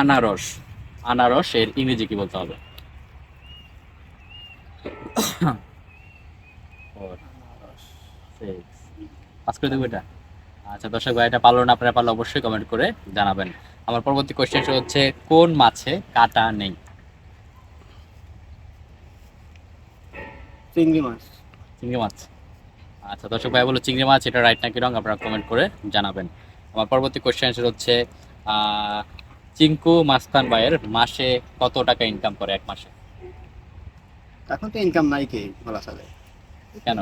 আনারস। আনারস এর ইংরেজি কি বলতে হবে? পাস করে দেবো এটা। আচ্ছা দর্শক ভাই এটা পারল না আপনারা পারলে অবশ্যই কমেন্ট করে জানাবেন। আমার পরবর্তী কোয়েশ্চেন হচ্ছে কোন মাছে কাটা নেই? চিংড়ি মাছ। চিংড়ি মাছ। আচ্ছা দর্শক ভাই বলো চিংড়ি মাছ এটা রাইট নাকি রং আপনারা কমেন্ট করে জানাবেন। আমার পরবর্তী কোয়েশ্চেন হচ্ছে আহ, চিঙ্কু মাস্তান ভাইয়ের মাসে কত টাকা ইনকাম করে এক মাসে? এখন তো ইনকাম নাই কে বলা চলে। কেন?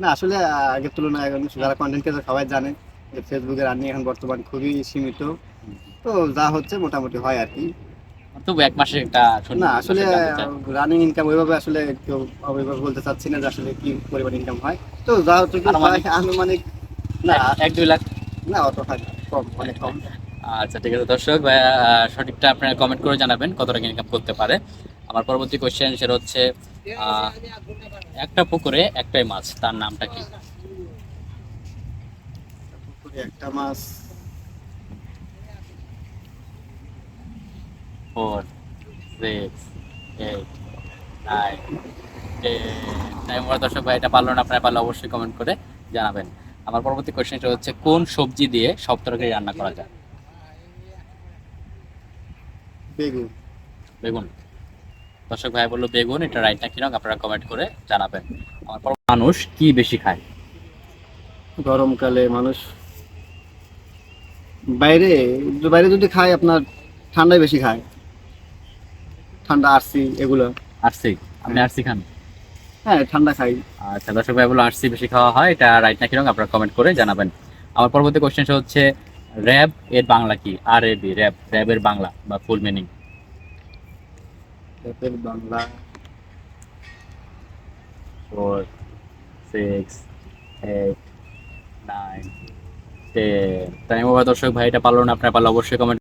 না আসলে আগের তুলনায় এখন যারা কন্টেন্ট ক্রিয়েটর সবাই জানে যে ফেসবুকের আর্নিং এখন বর্তমান খুবই সীমিত। তো যা হচ্ছে মোটামুটি হয় আর কি। তবু এক মাসে একটা না আসলে রানিং ইনকাম ওইভাবে আসলে কেউ ওইভাবে বলতে চাচ্ছি না যে আসলে কি পরিমাণ ইনকাম হয়। তো যা হচ্ছে আনুমানিক? না এক- এক দুই লাখ? না অত হয় কম অনেক কম। আচ্ছা ঠিক আছে। দর্শক ভাইয়া আহ, সঠিকটা আপনারা কমেন্ট করে জানাবেন কত টাকা ইনকাম করতে পারে। আমার পরবর্তী কোয়েশ্চেন সেটা হচ্ছে একটা পুকুরে একটাই মাছ তার নামটা কি? পুকুরে একটা মাছ। Four six eight nine ten দর্শক ভাই এটা পারল না আপনারা পারলে অবশ্যই কমেন্ট করে জানাবেন। আমার পরবর্তী কোয়েশ্চেনটা হচ্ছে কোন সবজি দিয়ে সব তরকারি রান্না করা যায়? বেগুন। বেগুন। দর্শক ভাই বলল বেগুন এটা রাইট না কীরকম আপনারা কমেন্ট করে জানাবেন। আমার পর মানুষ কি বেশি খায়? গরমকালে মানুষ বাইরে বাইরে যদি খায় আপনার ঠান্ডায় বেশি খায়। ঠান্ডা আরসি এগুলো। আরসি? আপনি আরসি খান? হ্যাঁ ঠান্ডা খাই। আচ্ছা দর্শক ভাই বলো আরসি বেশি খাওয়া হয় এটা রাইট না কীরকম আপনারা কমেন্ট করে জানাবেন। আমার পরবর্তী কোয়েশ্চেন হচ্ছে র্যাব এর বাংলা কি? R A B RAB RAB এর বাংলা বা ফুল মিনিং র্যাবের Bangla four six eight nine ten তাই দর্শক ভাই এটা পারল না আপনারা পারলে অবশ্যই কমেন্ট